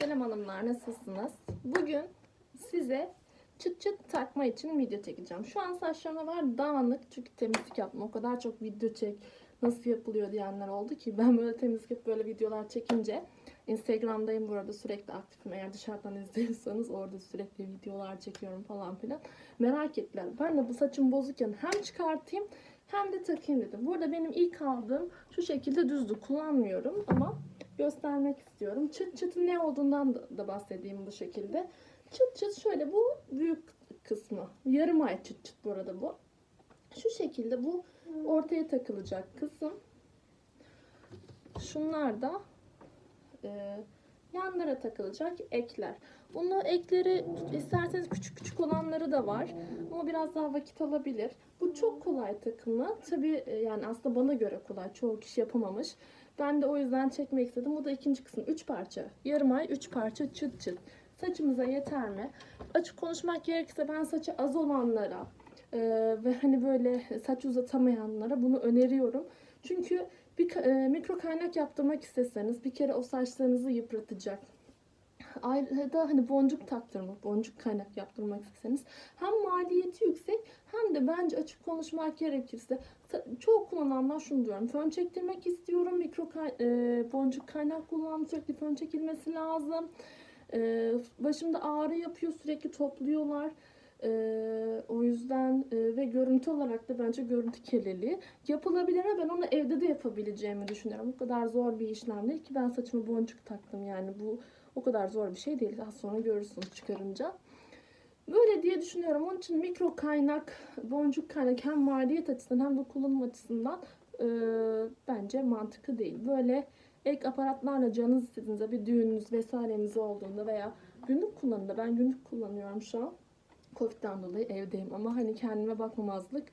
Selam hanımlar nasılsınız? Bugün size çıt çıt takma için video çekeceğim. Şu an saçlarıma var dağınık çünkü temizlik yaptım. O kadar çok video çek nasıl yapılıyor diyenler oldu ki ben böyle temizlik yapıp böyle videolar çekince Instagram'dayım bu arada sürekli aktifim. Eğer dışarıdan izliyorsanız orada sürekli videolar çekiyorum falan filan. Merak ettiler. Ben de bu saçım bozukken hem çıkartayım hem de takayım dedim. Burada benim ilk aldığım şu şekilde düzdü. Kullanmıyorum ama göstermek istiyorum. Çıt çıtın ne olduğundan da- bahsedeyim bu şekilde. Çıt çıt şöyle bu büyük kısmı. Yarım ay çıt çıt bu arada bu. Şu şekilde bu ortaya takılacak kısım. Şunlar da e, yanlara takılacak ekler. Bunu ekleri isterseniz küçük küçük olanları da var. Ama biraz daha vakit alabilir. Bu çok kolay takımı. Tabii e, yani aslında bana göre kolay. Çoğu kişi yapamamış. Ben de o yüzden çekmek istedim. Bu da ikinci kısım. 3 parça. Yarım ay 3 parça çıt çıt. Saçımıza yeter mi? Açık konuşmak gerekirse ben saçı az olanlara e, ve hani böyle saç uzatamayanlara bunu öneriyorum. Çünkü bir e, mikro kaynak yaptırmak isteseniz bir kere o saçlarınızı yıpratacak. Ayrıca hani boncuk taktırmak, boncuk kaynak yaptırmak isteseniz hem maliyeti yüksek hem de bence açık konuşmak gerekirse çoğu kullananlar şunu diyorum. Fön çektirmek istiyorum. Mikro kay- e, boncuk kaynak kullandım. Sürekli fön çekilmesi lazım. E, başımda ağrı yapıyor. Sürekli topluyorlar. E, o yüzden e, ve görüntü olarak da bence görüntü kirliliği yapılabilir ama ben onu evde de yapabileceğimi düşünüyorum. Bu kadar zor bir işlem değil ki ben saçıma boncuk taktım yani bu o kadar zor bir şey değil. Az sonra görürsünüz çıkarınca. Böyle diye düşünüyorum. Onun için mikro kaynak, boncuk kaynak hem maliyet açısından hem de kullanım açısından e, bence mantıklı değil. Böyle ek aparatlarla canınız istediğinizde bir düğününüz vesaireniz olduğunda veya günlük kullanımda ben günlük kullanıyorum şu an. Covid'den dolayı evdeyim ama hani kendime bakmamazlık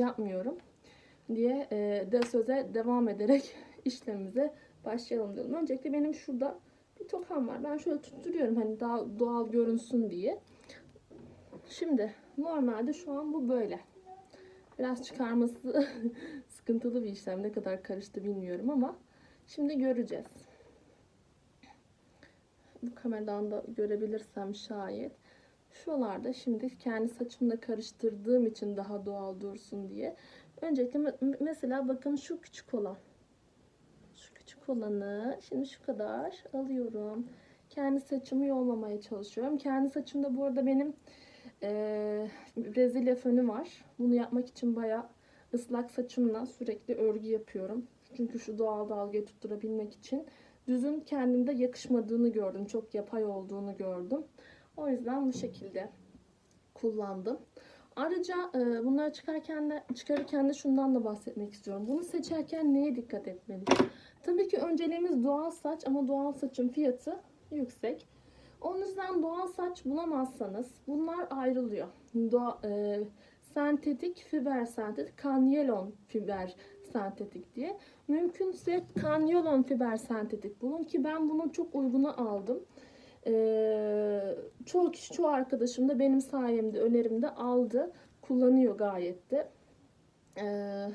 yapmıyorum diye e, de söze devam ederek işlemimize başlayalım diyorum. Öncelikle benim şurada tokam var. Ben şöyle tutturuyorum hani daha doğal görünsün diye. Şimdi normalde şu an bu böyle. Biraz çıkarması sıkıntılı bir işlem. Ne kadar karıştı bilmiyorum ama şimdi göreceğiz. Bu kameradan da görebilirsem şayet. Şuralarda şimdi kendi saçımla karıştırdığım için daha doğal dursun diye. Öncelikle me- mesela bakın şu küçük olan. Olanı şimdi şu kadar alıyorum. Kendi saçımı yolmamaya çalışıyorum. Kendi saçımda bu arada benim eee Brezilya fönü var. Bunu yapmak için bayağı ıslak saçımla sürekli örgü yapıyorum. Çünkü şu doğal dalgayı tutturabilmek için. Düzün kendimde yakışmadığını gördüm. Çok yapay olduğunu gördüm. O yüzden bu şekilde kullandım. Ayrıca e, bunları çıkarken de, çıkarırken de şundan da bahsetmek istiyorum. Bunu seçerken neye dikkat etmeliyiz? Tabii ki önceliğimiz doğal saç ama doğal saçın fiyatı yüksek. Onun yüzden doğal saç bulamazsanız bunlar ayrılıyor. Doğa, e, sentetik, fiber sentetik, kanyelon fiber sentetik diye. Mümkünse kanyolon fiber sentetik bulun ki ben bunu çok uyguna aldım. Ee, çoğu kişi, çoğu arkadaşım da benim sayemde, önerimde aldı. Kullanıyor gayet de. Ee,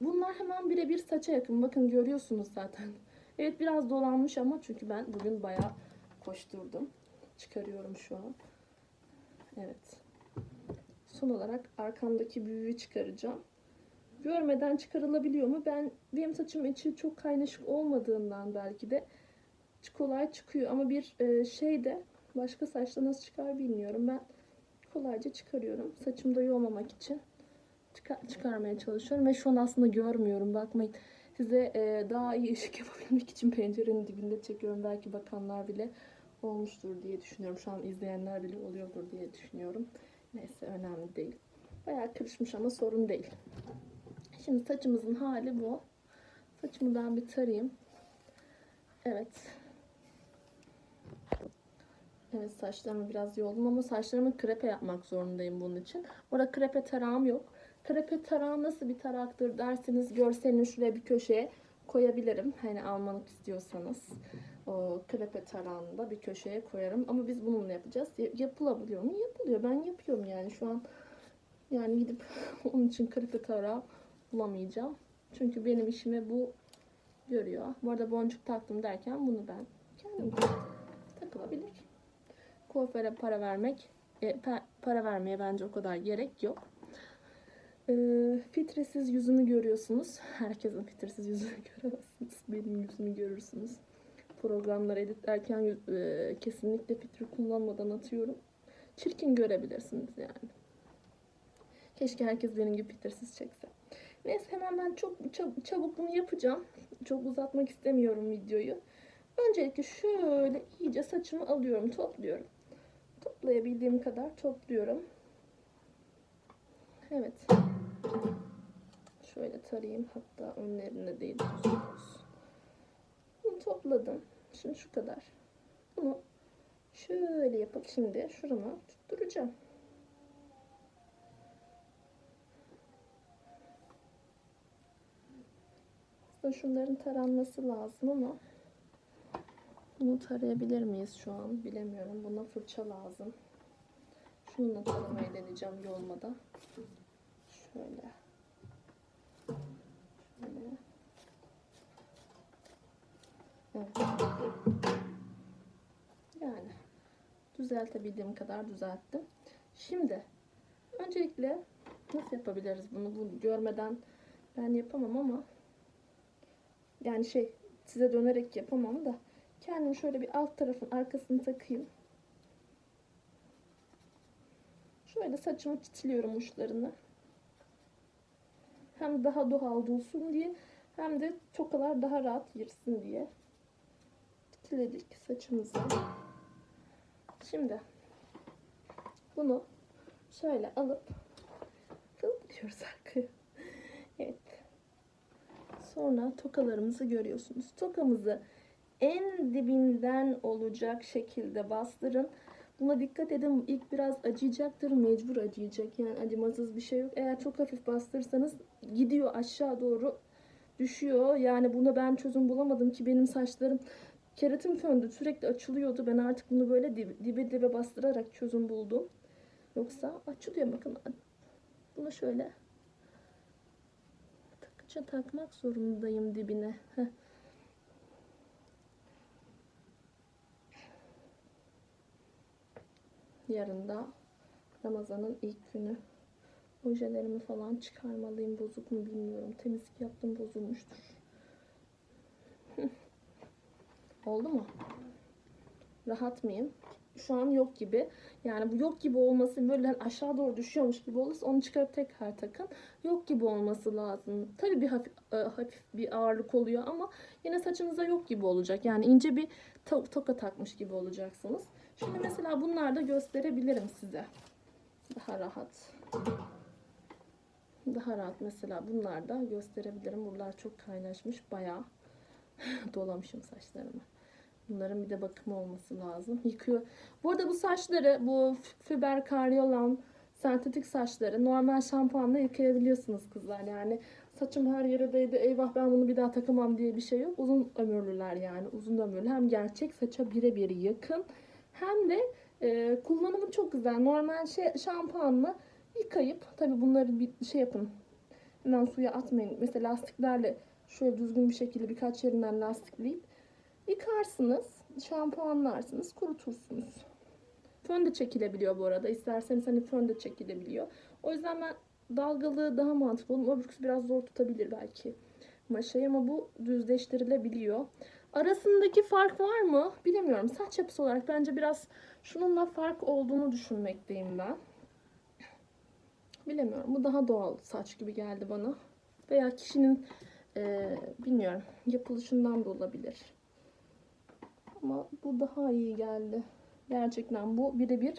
bunlar hemen birebir saça yakın. Bakın görüyorsunuz zaten. Evet biraz dolanmış ama çünkü ben bugün bayağı koşturdum. Çıkarıyorum şu an. Evet. Son olarak arkamdaki büyüğü çıkaracağım. Görmeden çıkarılabiliyor mu? Ben benim saçım içi çok kaynaşık olmadığından belki de kolay çıkıyor ama bir e, şey de başka saçta nasıl çıkar bilmiyorum. Ben kolayca çıkarıyorum. Saçımda yoğmamak için çıkar- çıkarmaya çalışıyorum ve şu an aslında görmüyorum. Bakmayın size e, daha iyi ışık yapabilmek için pencerenin dibinde çekiyorum. Belki bakanlar bile olmuştur diye düşünüyorum. Şu an izleyenler bile oluyordur diye düşünüyorum. Neyse önemli değil. Bayağı kırışmış ama sorun değil. Şimdi saçımızın hali bu. Saçımı ben bir tarayayım. Evet. Evet saçlarımı biraz yoldum ama saçlarımı krepe yapmak zorundayım bunun için. Orada krepe tarağım yok. Krepe tarağı nasıl bir taraktır derseniz görselini şuraya bir köşeye koyabilirim. Hani almak istiyorsanız. O krepe tarağını da bir köşeye koyarım. Ama biz bununla yapacağız. Ya- Yapılabiliyor mu? Yapılıyor. Ben yapıyorum yani şu an. Yani gidip onun için krepe tarağı bulamayacağım. Çünkü benim işime bu görüyor. Bu arada boncuk taktım derken bunu ben kendim kuaföre para vermek e, para vermeye bence o kadar gerek yok. E, filtresiz yüzümü görüyorsunuz. Herkesin filtresiz yüzünü göremezsiniz. Benim yüzümü görürsünüz. Programları editlerken e, kesinlikle filtre kullanmadan atıyorum. Çirkin görebilirsiniz yani. Keşke herkes benim gibi filtresiz çekse. Neyse hemen ben çok çab- çabuk bunu yapacağım. Çok uzatmak istemiyorum videoyu. Öncelikle şöyle iyice saçımı alıyorum, topluyorum. Toplayabildiğim kadar topluyorum. Evet. Şöyle tarayayım. Hatta önlerinde değil. Bunu topladım. Şimdi şu kadar. Bunu şöyle yapıp şimdi şurama tutturacağım. Aslında şunların taranması lazım ama bunu tarayabilir miyiz şu an bilemiyorum. Buna fırça lazım. Şununla taramayı deneyeceğim yolmada. Şöyle. Şöyle. Evet. Yani düzeltebildiğim kadar düzelttim. Şimdi öncelikle nasıl yapabiliriz bunu? Bunu görmeden ben yapamam ama yani şey size dönerek yapamam da kendim şöyle bir alt tarafın arkasını takayım. Şöyle saçımı çitiliyorum uçlarını. Hem daha doğal dursun diye hem de tokalar daha rahat girsin diye. Çitiledik saçımızı. Şimdi bunu şöyle alıp kıvırıyoruz arkaya. Evet. Sonra tokalarımızı görüyorsunuz. Tokamızı en dibinden olacak şekilde bastırın. Buna dikkat edin. İlk biraz acıyacaktır. Mecbur acıyacak. Yani acımasız bir şey yok. Eğer çok hafif bastırırsanız gidiyor aşağı doğru düşüyor. Yani buna ben çözüm bulamadım ki benim saçlarım keratin föndü. Sürekli açılıyordu. Ben artık bunu böyle dibe dibe, bastırarak çözüm buldum. Yoksa açılıyor. Bakın bunu şöyle takıca takmak zorundayım dibine. Heh. Yarın da Ramazan'ın ilk günü. Ojelerimi falan çıkarmalıyım. Bozuk mu bilmiyorum. Temizlik yaptım bozulmuştur. Oldu mu? Rahat mıyım? Şu an yok gibi. Yani bu yok gibi olması böyle aşağı doğru düşüyormuş gibi olursa onu çıkarıp tekrar takın. Yok gibi olması lazım. Tabii bir hafif, e, hafif bir ağırlık oluyor ama yine saçınıza yok gibi olacak. Yani ince bir to- toka takmış gibi olacaksınız. Şimdi mesela bunlar da gösterebilirim size. Daha rahat. Daha rahat mesela bunlar da gösterebilirim. Buralar çok kaynaşmış. Bayağı dolamışım saçlarımı. Bunların bir de bakımı olması lazım. Yıkıyor. Bu arada bu saçları, bu fiber karyolan sentetik saçları normal şampuanla yıkayabiliyorsunuz kızlar. Yani saçım her yere değdi. Eyvah ben bunu bir daha takamam diye bir şey yok. Uzun ömürlüler yani. Uzun ömürlü. Hem gerçek saça birebir yakın. Hem de e, kullanımı çok güzel. Normal şey, şampuanla yıkayıp tabi bunları bir şey yapın. Hemen suya atmayın. Mesela lastiklerle şöyle düzgün bir şekilde birkaç yerinden lastikleyip yıkarsınız. Şampuanlarsınız. Kurutursunuz. Fön de çekilebiliyor bu arada. İsterseniz hani fön de çekilebiliyor. O yüzden ben dalgalı daha mantıklı olur. Öbürküsü biraz zor tutabilir belki maşayı ama bu düzleştirilebiliyor. Arasındaki fark var mı? Bilemiyorum. Saç yapısı olarak bence biraz şununla fark olduğunu düşünmekteyim ben. Bilemiyorum. Bu daha doğal saç gibi geldi bana. Veya kişinin e, bilmiyorum yapılışından da olabilir. Ama bu daha iyi geldi. Gerçekten bu birebir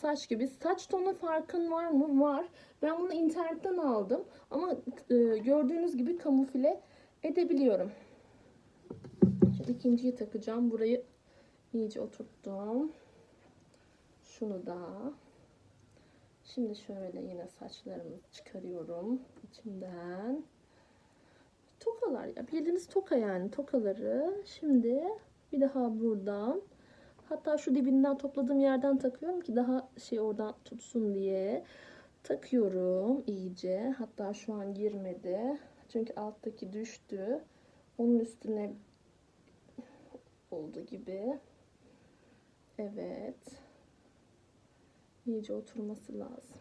saç gibi. Saç tonu farkın var mı? Var. Ben bunu internetten aldım. Ama e, gördüğünüz gibi kamufle edebiliyorum. İkinciyi takacağım. Burayı iyice oturttum. Şunu da. Şimdi şöyle yine saçlarımı çıkarıyorum içinden. Tokalar ya bildiğiniz toka yani tokaları. Şimdi bir daha buradan hatta şu dibinden topladığım yerden takıyorum ki daha şey oradan tutsun diye takıyorum iyice. Hatta şu an girmedi. Çünkü alttaki düştü. Onun üstüne oldu gibi. Evet. iyice oturması lazım.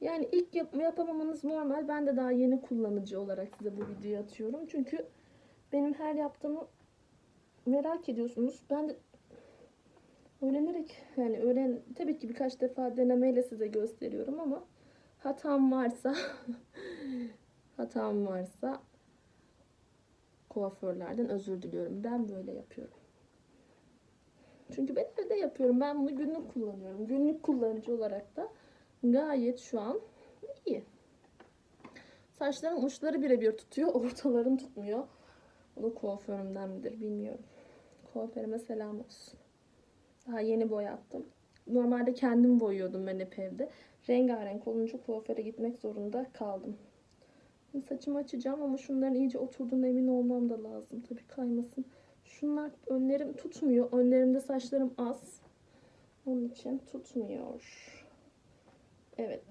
Yani ilk yap yapamamanız normal. Ben de daha yeni kullanıcı olarak size bu videoyu atıyorum. Çünkü benim her yaptığımı merak ediyorsunuz. Ben de öğrenerek yani öğren tabii ki birkaç defa denemeyle size gösteriyorum ama hatam varsa hatam varsa kuaförlerden özür diliyorum. Ben böyle yapıyorum. Çünkü ben evde yapıyorum. Ben bunu günlük kullanıyorum. Günlük kullanıcı olarak da gayet şu an iyi. Saçların uçları birebir tutuyor. Ortalarını tutmuyor. Bunu kuaförümden midir bilmiyorum. Kuaförüme selam olsun. Daha yeni boyattım. Normalde kendim boyuyordum ben hep evde. Rengarenk olunca kuaföre gitmek zorunda kaldım. Saçımı açacağım ama şunların iyice oturduğuna emin olmam da lazım. Tabii kaymasın. Şunlar önlerim tutmuyor. Önlerimde saçlarım az. Onun için tutmuyor. Evet.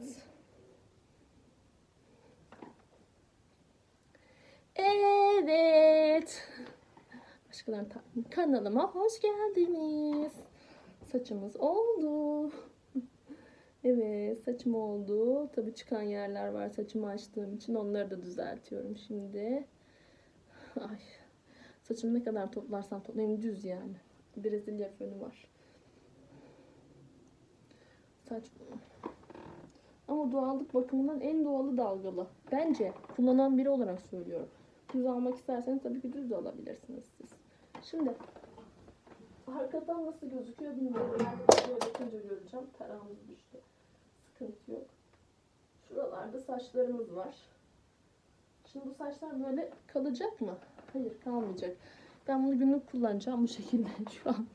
Evet. Başkalarının kanalıma hoş geldiniz. Saçımız oldu. Evet saçım oldu. Tabii çıkan yerler var saçımı açtığım için onları da düzeltiyorum şimdi. Ay saçımı ne kadar toplarsam toplayayım düz yani. Brezilya fönü var. Saç ama doğallık bakımından en doğalı dalgalı. Bence kullanan biri olarak söylüyorum. Düz almak isterseniz tabii ki düz de alabilirsiniz siz. Şimdi arkadan nasıl gözüküyor bilmiyorum. Böyle bakınca göreceğim. Tarağımız düştü. Sıkıntı yok. Şuralarda saçlarımız var. Şimdi bu saçlar böyle kalacak mı? Hayır kalmayacak. Ben bunu günlük kullanacağım bu şekilde. Şu an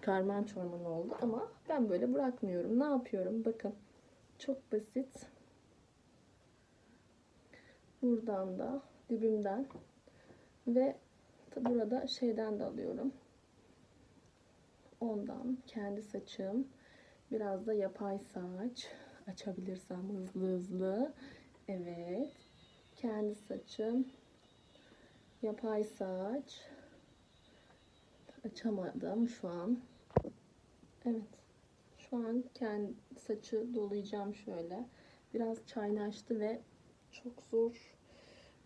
karman çorman oldu ama ben böyle bırakmıyorum. Ne yapıyorum? Bakın. Çok basit. Buradan da dibimden ve burada şeyden de alıyorum. Ondan kendi saçım. Biraz da yapay saç. Açabilirsem hızlı hızlı. Evet. Kendi saçım. Yapay saç. Açamadım şu an. Evet. Şu an kendi saçı dolayacağım şöyle. Biraz çaynaştı ve çok zor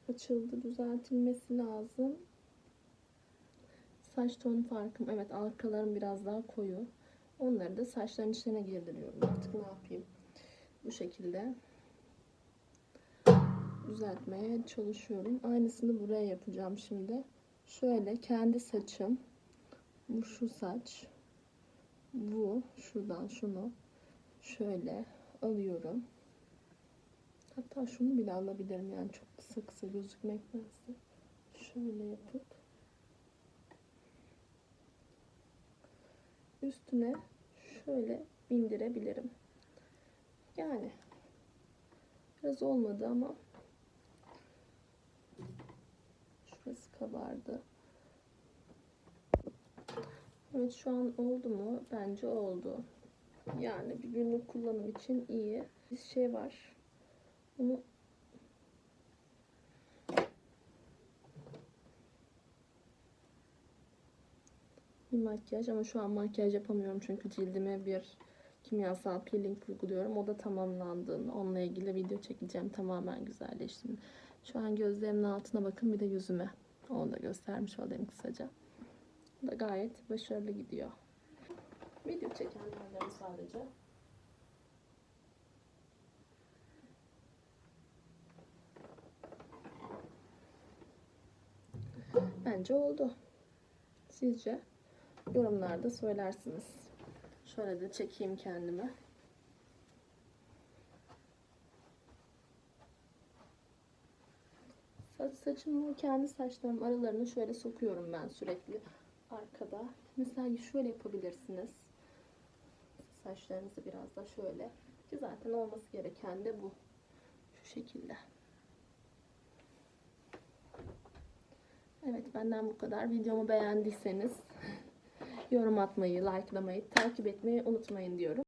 açıldı. Düzeltilmesi lazım. Saç tonu farkım. Evet arkalarım biraz daha koyu. Onları da saçların içine girdiriyorum. Artık ne yapayım? Bu şekilde düzeltmeye çalışıyorum. Aynısını buraya yapacağım şimdi. Şöyle kendi saçım. Bu şu saç bu şuradan şunu şöyle alıyorum. Hatta şunu bile alabilirim yani çok kısa kısa gözükmektense. Şöyle yapıp üstüne şöyle bindirebilirim. Yani biraz olmadı ama şurası kabardı. Evet şu an oldu mu? Bence oldu. Yani bir günlük kullanım için iyi. Bir şey var. Bunu makyaj ama şu an makyaj yapamıyorum çünkü cildime bir kimyasal peeling uyguluyorum. O da tamamlandığında onunla ilgili video çekeceğim. Tamamen güzelleştim. Şu an gözlerimin altına bakın bir de yüzüme. Onu da göstermiş olayım kısaca. Bu da gayet başarılı gidiyor. Video çekenlerden sadece. Bence oldu. Sizce? Yorumlarda söylersiniz. Şöyle de çekeyim kendime. Saç saçımı kendi saçlarım aralarını şöyle sokuyorum ben sürekli arkada. Mesela şöyle yapabilirsiniz. Saçlarınızı biraz da şöyle. Ki zaten olması gereken de bu. Şu şekilde. Evet benden bu kadar. Videomu beğendiyseniz yorum atmayı, likelamayı, takip etmeyi unutmayın diyorum.